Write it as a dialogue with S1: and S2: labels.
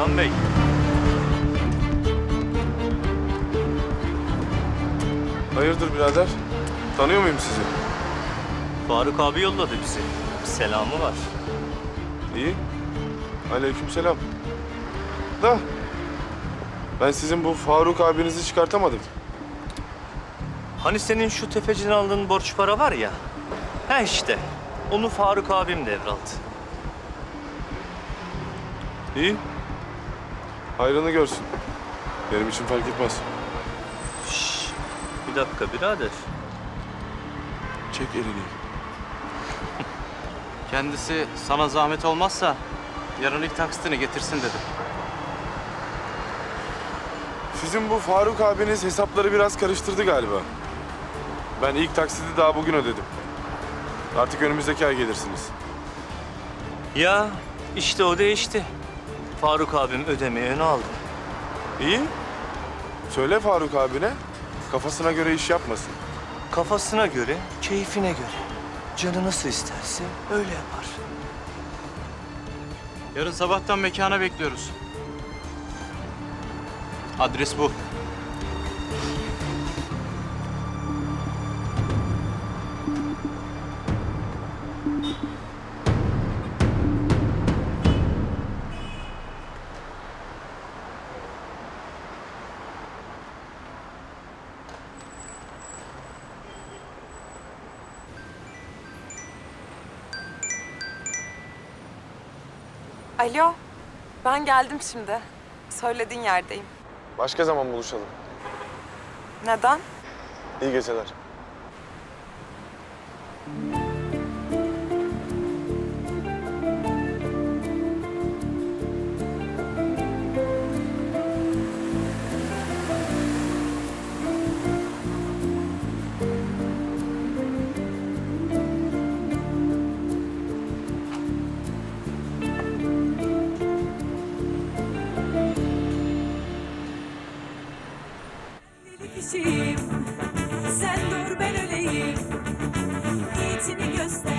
S1: Kenan Bey.
S2: Hayırdır birader? Tanıyor muyum sizi?
S1: Faruk abi yolladı bizi. Selamı var.
S2: İyi. Aleykümselam. Da ben sizin bu Faruk abinizi çıkartamadım.
S1: Hani senin şu tefeciden aldığın borç para var ya. He işte. Onu Faruk abim devraldı.
S2: İyi. Hayrını görsün. Benim için fark etmez.
S1: Şş, bir dakika birader.
S2: Çek elini.
S3: Kendisi sana zahmet olmazsa yarın ilk taksitini getirsin dedi.
S2: Sizin bu Faruk abiniz hesapları biraz karıştırdı galiba. Ben ilk taksidi daha bugün ödedim. Artık önümüzdeki ay gelirsiniz.
S1: Ya işte o değişti. Faruk abim ödemeyi öne aldı.
S2: İyi. Söyle Faruk abine kafasına göre iş yapmasın.
S1: Kafasına göre, keyfine göre. Canı nasıl isterse öyle yapar.
S3: Yarın sabahtan mekana bekliyoruz. Adres bu.
S4: Alo, ben geldim şimdi. Söylediğin yerdeyim.
S2: Başka zaman buluşalım.
S4: Neden?
S2: İyi geceler.
S5: Kişiyim Sen dur ben öleyim. İyisini göster